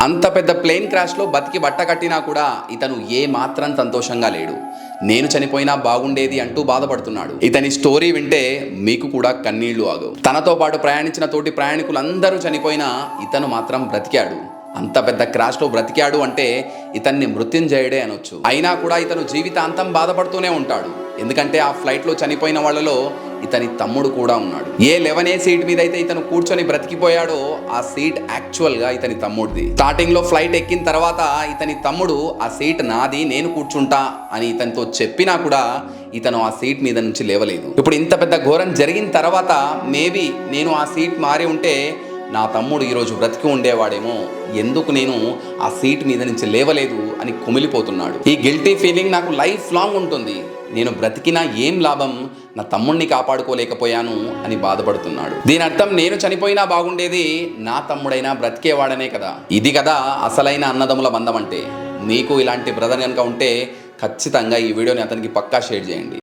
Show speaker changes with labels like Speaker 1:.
Speaker 1: అంత పెద్ద ప్లేన్ క్రాష్లో బతికి బట్ట కట్టినా కూడా ఇతను ఏ మాత్రం సంతోషంగా లేడు. నేను చనిపోయినా బాగుండేది అంటూ బాధపడుతున్నాడు. ఇతని స్టోరీ వింటే మీకు కూడా కన్నీళ్ళు ఆగు తనతో పాటు ప్రయాణించిన తోటి ప్రయాణికులందరూ చనిపోయినా ఇతను మాత్రం బ్రతికాడు. అంత పెద్ద క్రాష్లో బ్రతికాడు అంటే ఇతన్ని మృత్యుంజయుడే అనొచ్చు. అయినా కూడా ఇతను జీవితాంతం బాధపడుతూనే ఉంటాడు. ఎందుకంటే ఆ ఫ్లైట్లో చనిపోయిన వాళ్ళలో ఇతని తమ్ముడు కూడా ఉన్నాడు. ఏ లెవెన్ ఏ సీట్ మీద అయితే ఇతను కూర్చొని బ్రతికిపోయాడో ఆ సీట్ యాక్చువల్గా ఇతని తమ్ముడిది. స్టార్టింగ్లో ఫ్లైట్ ఎక్కిన తర్వాత ఇతని తమ్ముడు ఆ సీట్ నాది నేను కూర్చుంటా అని ఇతనితో చెప్పినా కూడా ఇతను ఆ సీట్ మీద నుంచి లేవలేదు. ఇప్పుడు ఇంత పెద్ద ఘోరం జరిగిన తర్వాత మేబీ నేను ఆ సీట్ మారి ఉంటే నా తమ్ముడు ఈరోజు బ్రతికి ఉండేవాడేమో ఎందుకు నేను ఆ సీట్ మీద నుంచి లేవలేదు అని కుమిలిపోతున్నాడు. ఈ గిల్టీ ఫీలింగ్ నాకు లైఫ్ లాంగ్ ఉంటుంది. నేను బ్రతికినా ఏం లాభం? నా తమ్ముణ్ణి కాపాడుకోలేకపోయాను అని బాధపడుతున్నాడు. దీని అర్థం నేను చనిపోయినా బాగుండేది నా తమ్ముడైనా బ్రతికేవాడనే కదా. ఇది కదా అసలైన అన్నదమ్ముల బంధం అంటే. నీకు ఇలాంటి బ్రదర్ కనుక ఉంటే ఖచ్చితంగా ఈ వీడియోని అతనికి పక్కా షేర్ చేయండి.